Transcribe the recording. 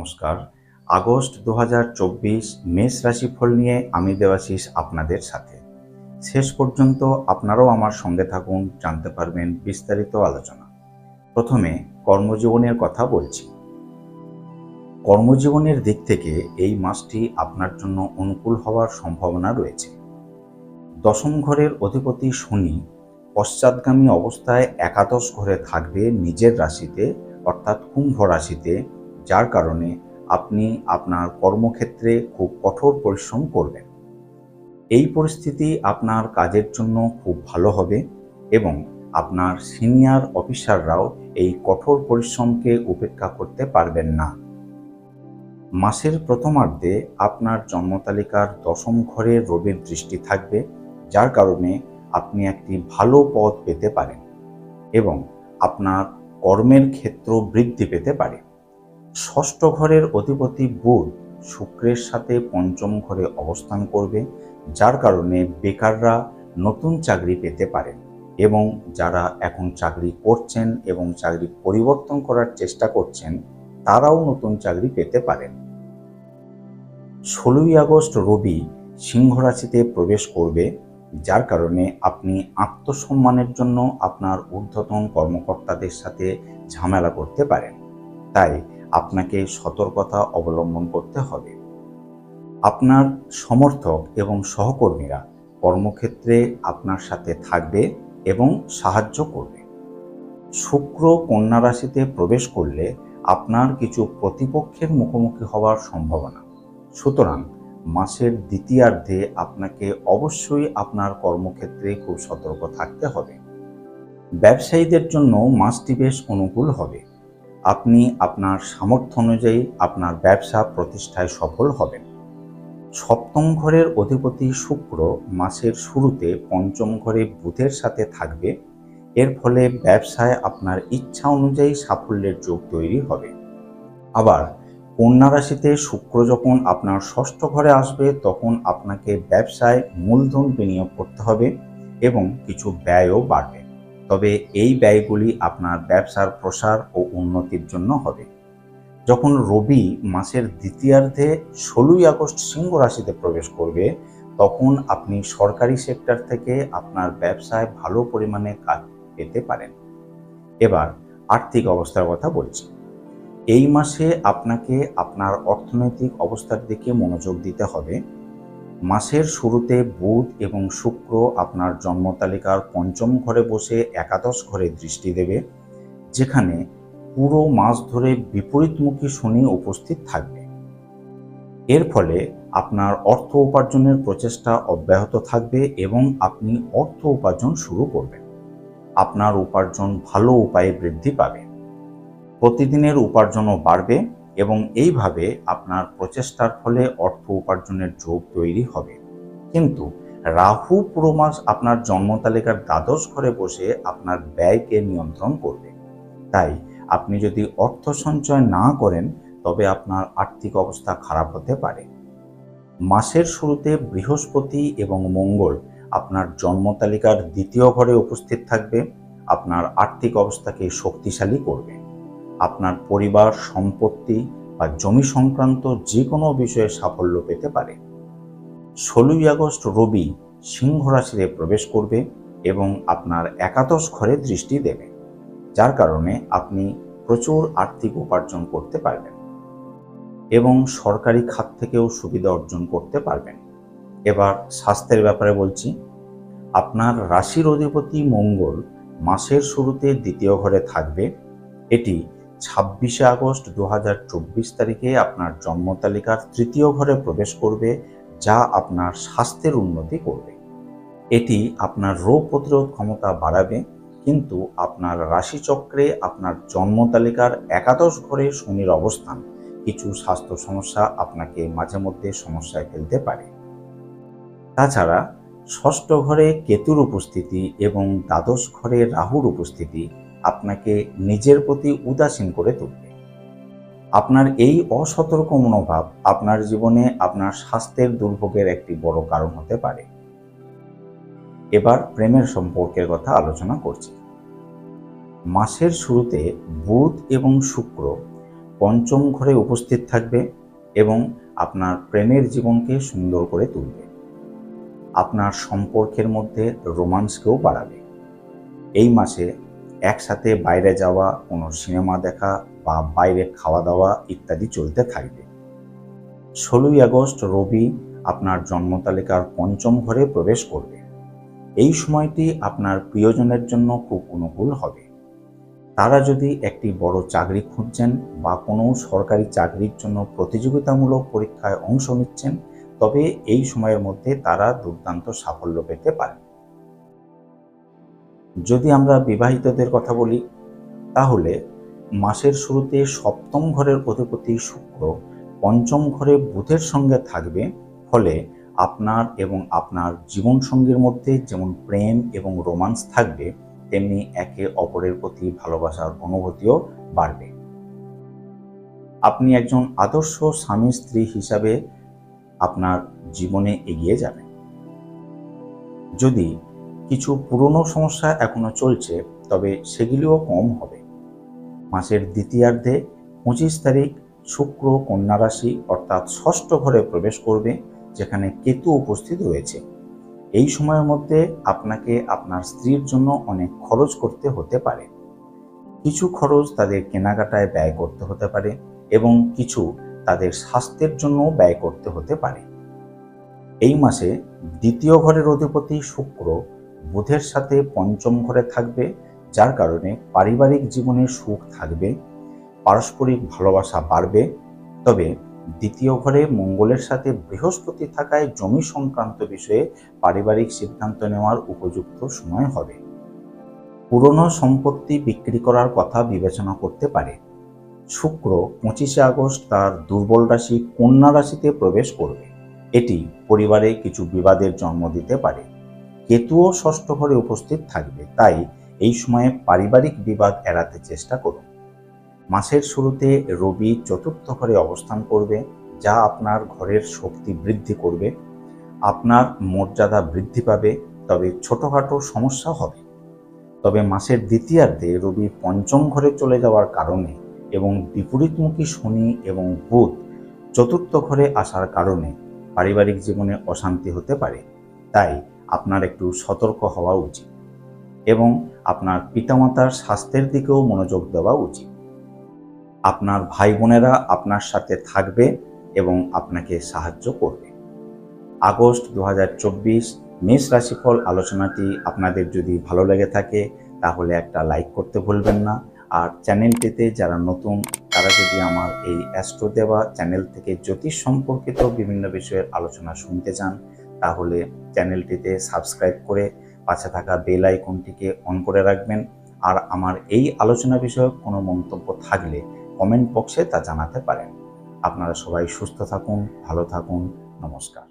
নমস্কার। আগস্ট দু মেষ রাশিফল নিয়ে আমি দেবাশিস আপনাদের সাথে। শেষ পর্যন্ত আপনারাও আমার সঙ্গে থাকুন, জানতে পারবেন বিস্তারিত আলোচনা। প্রথমে কর্মজীবনের কথা বলছি। কর্মজীবনের দিক থেকে এই মাসটি আপনার জন্য অনুকূল হওয়ার সম্ভাবনা রয়েছে। দশম ঘরের অধিপতি শনি পশ্চাৎগামী অবস্থায় একাদশ ঘরে থাকবে নিজের রাশিতে, অর্থাৎ কুম্ভ রাশিতে যার কারণে আপনি আপনার কর্মক্ষেত্রে খুব কঠোর পরিশ্রম করবেন। এই পরিস্থিতি আপনার কাজের জন্য খুব ভালো হবে এবং আপনার সিনিয়র অফিসাররাও এই কঠোর পরিশ্রমকে উপেক্ষা করতে পারবেন না। মাসের প্রথমার্ধে আপনার জন্মতালিকার দশম ঘরে রবির দৃষ্টি থাকবে, যার কারণে আপনি একটি ভালো পদ পেতে পারেন এবং আপনার কর্মের ক্ষেত্র বৃদ্ধি পেতে পারে। ষষ্ঠ ঘরের অধিপতি বুধ শুক্রের সাথে পঞ্চম ঘরে অবস্থান করবে, যার কারণে বেকাররা নতুন চাকরি পেতে পারেন এবং যারা এখন চাকরি করছেন এবং চাকরি পরিবর্তন করার চেষ্টা করছেন, তারাও নতুন চাকরি পেতে পারেন। ষোলোই আগস্ট রবি সিংহ রাশিতে প্রবেশ করবে, যার কারণে আপনি আত্মসম্মানের জন্য আপনার ঊর্ধ্বতন কর্মকর্তাদের সাথে ঝামেলা করতে পারেন। তাই আপনাকে সতর্কতা অবলম্বন করতে হবে। আপনার সমর্থক এবং সহকর্মীরা কর্মক্ষেত্রে আপনার সাথে থাকবে এবং সাহায্য করবে। শুক্র কন্যা রাশিতে প্রবেশ করলে আপনার কিছু প্রতিপক্ষের মুখোমুখি হওয়ার সম্ভাবনা। সুতরাং মাসের দ্বিতীয়ার্ধে আপনাকে অবশ্যই আপনার কর্মক্ষেত্রে খুব সতর্ক থাকতে হবে। ব্যবসায়ীদের জন্য মাসটি বেশ অনুকূল হবে। আপনি আপনার সামর্থ্য অনুযায়ী আপনার ব্যবসা প্রতিষ্ঠায় সফল হবেন। সপ্তম ঘরের অধিপতি শুক্র মাসের শুরুতে পঞ্চম ঘরে বুধের সাথে থাকবে। এর ফলে ব্যবসায় আপনার ইচ্ছা অনুযায়ী সাফল্যের যোগ তৈরি হবে। আবার কন্যা রাশিতে শুক্র যখন আপনার ষষ্ঠ ঘরে আসবে, তখন আপনাকে ব্যবসায় মূলধন বিনিয়োগ করতে হবে এবং কিছু ব্যয়ও বাড়বে। তবে এই ব্যয়গুলি আপনার ব্যবসার প্রসার ও উন্নতির জন্য হবে। যখন রবি মাসের দ্বিতীয়ার্ধে ষোলোই আগস্ট সিংহ রাশিতে প্রবেশ করবে, তখন আপনি সরকারি সেক্টর থেকে আপনার ব্যবসায় ভালো পরিমাণে কাজ পেতে পারেন। এবার আর্থিক অবস্থার কথা বলছি। এই মাসে আপনাকে আপনার অর্থনৈতিক অবস্থার দিকে মনোযোগ দিতে হবে। মাসের শুরুতে বুধ এবং শুক্র আপনার জন্মতালিকার পঞ্চম ঘরে বসে একাদশ ঘরে দৃষ্টি দেবে, যেখানে পুরো মাস ধরে বিপরীতমুখী শনি উপস্থিত থাকবে। এর ফলে আপনার অর্থ উপার্জনের প্রচেষ্টা অব্যাহত থাকবে এবং আপনি অর্থ উপার্জন শুরু করবেন। আপনার উপার্জন ভালো উপায়ে বৃদ্ধি পাবে। প্রতিদিনের উপার্জনও বাড়বে। এবং এইভাবে আপনার প্রচেষ্টার ফলে অর্থ উপার্জনের যোগ তৈরি হবে। কিন্তু রাহু পুরো মাস আপনার জন্ম তালিকার দ্বাদশ ঘরে বসে আপনার ব্যয়কে নিয়ন্ত্রণ করবে। তাই আপনি যদি অর্থ সঞ্চয় না করেন, তবে আপনার আর্থিক অবস্থা খারাপ হতে পারে। মাসের শুরুতে বৃহস্পতি এবং মঙ্গল আপনার জন্ম তালিকার দ্বিতীয় ঘরে উপস্থিত থাকবে। আপনার আর্থিক অবস্থাকে শক্তিশালী করবে। আপনার পরিবার, সম্পত্তি বা জমি সংক্রান্ত যে কোনো বিষয়ে সাফল্য পেতে পারে। ষোলোই আগস্ট রবি সিংহ রাশিতে প্রবেশ করবে এবং আপনার একাদশ ঘরে দৃষ্টি দেবে, যার কারণে আপনি প্রচুর আর্থিক উপার্জন করতে পারবেন এবং সরকারি খাত থেকেও সুবিধা অর্জন করতে পারবেন। এবার স্বাস্থ্যের ব্যাপারে বলছি, আপনার রাশির অধিপতি মঙ্গল মাসের শুরুতে দ্বিতীয় ঘরে থাকবে। এটি ছাব্বিশে আগস্ট দু হাজার চব্বিশ তারিখে আপনার জন্ম তালিকার তৃতীয় ঘরে প্রবেশ করবে, যা আপনার স্বাস্থ্যের উন্নতি করবে। এটি আপনার রোগ প্রতিরোধ ক্ষমতা বাড়াবে, কিন্তু আপনার রাশিচক্রে আপনার জন্ম তালিকার একাদশ ঘরে শনির অবস্থান। কিছু স্বাস্থ্য সমস্যা আপনাকে মাঝে মধ্যে সমস্যায় ফেলতে পারে। তাছাড়া, ষষ্ঠ ঘরে কেতুর উপস্থিতি এবং দ্বাদশ ঘরে রাহুর উপস্থিতি আপনাকে নিজের প্রতি উদাসীন করে তুলবে। আপনার এই অসতর্ক মনোভাব আপনার জীবনে আপনার স্বাস্থ্যের দুর্ভোগের একটি বড় কারণ হতে পারে। এবার প্রেমের সম্পর্কের কথা আলোচনা করছি। মাসের শুরুতে বুধ এবং শুক্র পঞ্চম ঘরে উপস্থিত থাকবে এবং আপনার প্রেমের জীবনকে সুন্দর করে তুলবে। আপনার সম্পর্কের মধ্যে রোমান্সকেও বাড়াবে। এই মাসে একসাথে বাইরে যাওয়া, কোনো সিনেমা দেখা বা বাইরে খাওয়া দাওয়া ইত্যাদি চলতে থাকবে। ষোলোই আগস্ট রবি আপনার জন্মতালিকার পঞ্চম ঘরে প্রবেশ করবে। এই সময়টি আপনার প্রিয়জনের জন্য খুব অনুকূল হবে। তারা যদি একটি বড় চাকরি খুঁজছেন বা কোনো সরকারি চাকরির জন্য প্রতিযোগিতামূলক পরীক্ষায় অংশ নিচ্ছেন, তবে এই সময়ের মধ্যে তারা দুর্দান্ত সাফল্য পেতে পারে যদি আমরা বিবাহিতদের কথা বলি, তাহলে মাসের শুরুতে সপ্তম ঘরের অধিপতি শুক্র পঞ্চম ঘরে বুধের সঙ্গে থাকবে। ফলে আপনার এবং আপনার জীবনসঙ্গীর মধ্যে যেমন প্রেম এবং রোমান্স থাকবে, তেমনি একে অপরের প্রতি ভালোবাসার অনুভূতিও বাড়বে। আপনি একজন আদর্শ স্বামী স্ত্রী হিসাবে আপনার জীবনে এগিয়ে যাবেন। যদি কিছু পুরনো সমস্যা এখনও চলছে, তবে সেগুলিও কম হবে। মাসের দ্বিতীয়ার্ধে পঁচিশ তারিখ শুক্র কন্যা রাশি অর্থাৎ ষষ্ঠ ঘরে প্রবেশ করবে, যেখানে কেতু উপস্থিত রয়েছে। এই সময়ের মধ্যে আপনাকে আপনার স্ত্রীর জন্য অনেক খরচ করতে হতে পারে। কিছু খরচ তাদের কেনাকাটায় ব্যয় করতে হতে পারে এবং কিছু তাদের স্বাস্থ্যের জন্য ব্যয় করতে হতে পারে। এই মাসে দ্বিতীয় ঘরের অধিপতি শুক্র বুধের সাথে পঞ্চম ঘরে থাকবে, যার কারণে পারিবারিক জীবনে সুখ থাকবে, পারস্পরিক ভালোবাসা বাড়বে। তবে দ্বিতীয় ঘরে মঙ্গলের সাথে বৃহস্পতি থাকায় জমি সংক্রান্ত বিষয়ে পারিবারিক সিদ্ধান্ত নেওয়ার উপযুক্ত সময় হবে। পুরনো সম্পত্তি বিক্রি করার কথা বিবেচনা করতে পারে। শুক্র পঁচিশে আগস্ট তার দুর্বল রাশি কন্যা রাশিতে প্রবেশ করবে। এটি পরিবারে কিছু বিবাদের জন্ম দিতে পারে। কেতুও ষষ্ঠ ঘরে উপস্থিত থাকবে, তাই এই সময়ে পারিবারিক বিবাদ এড়াতে চেষ্টা করুন। মাসের শুরুতে রবি চতুর্থ ঘরে অবস্থান করবে, যা আপনার ঘরের শক্তি বৃদ্ধি করবে, আপনার মর্যাদা বৃদ্ধি পাবে, তবে ছোটোখাটো সমস্যা হবে। তবে মাসের দ্বিতীয়ার্ধে রবি পঞ্চম ঘরে চলে যাওয়ার কারণে এবং বিপরীতমুখী শনি এবং বুধ চতুর্থ ঘরে আসার কারণে পারিবারিক জীবনে অশান্তি হতে পারে। তাই আপনার একটু সতর্ক হওয়া উচিত এবং আপনার পিতামাতার স্বাস্থ্যের দিকেও মনোযোগ দেওয়া উচিত। আপনার ভাই বোনেরা আপনার সাথে থাকবে এবং আপনাকে সাহায্য করবে। আগস্ট দু মেষ রাশিফল আলোচনাটি আপনাদের যদি ভালো লেগে থাকে, তাহলে একটা লাইক করতে ভুলবেন না। আর চ্যানেলটিতে যারা নতুন, তারা যদি আমার এই অ্যাস্ট্রো দেওয়া চ্যানেল থেকে জ্যোতিষ সম্পর্কিত বিভিন্ন বিষয়ের আলোচনা শুনতে চান, তাহলে চ্যানেলটিতে সাবস্ক্রাইব করে পাশে থাকা বেল আইকনটিকে অন করে রাখবেন। আর আমার এই আলোচনা বিষয়ক কোনো মন্তব্য থাকলে কমেন্ট বক্সে তা জানাতে পারেন। আপনারা সবাই সুস্থ থাকুন, ভালো থাকুন, নমস্কার।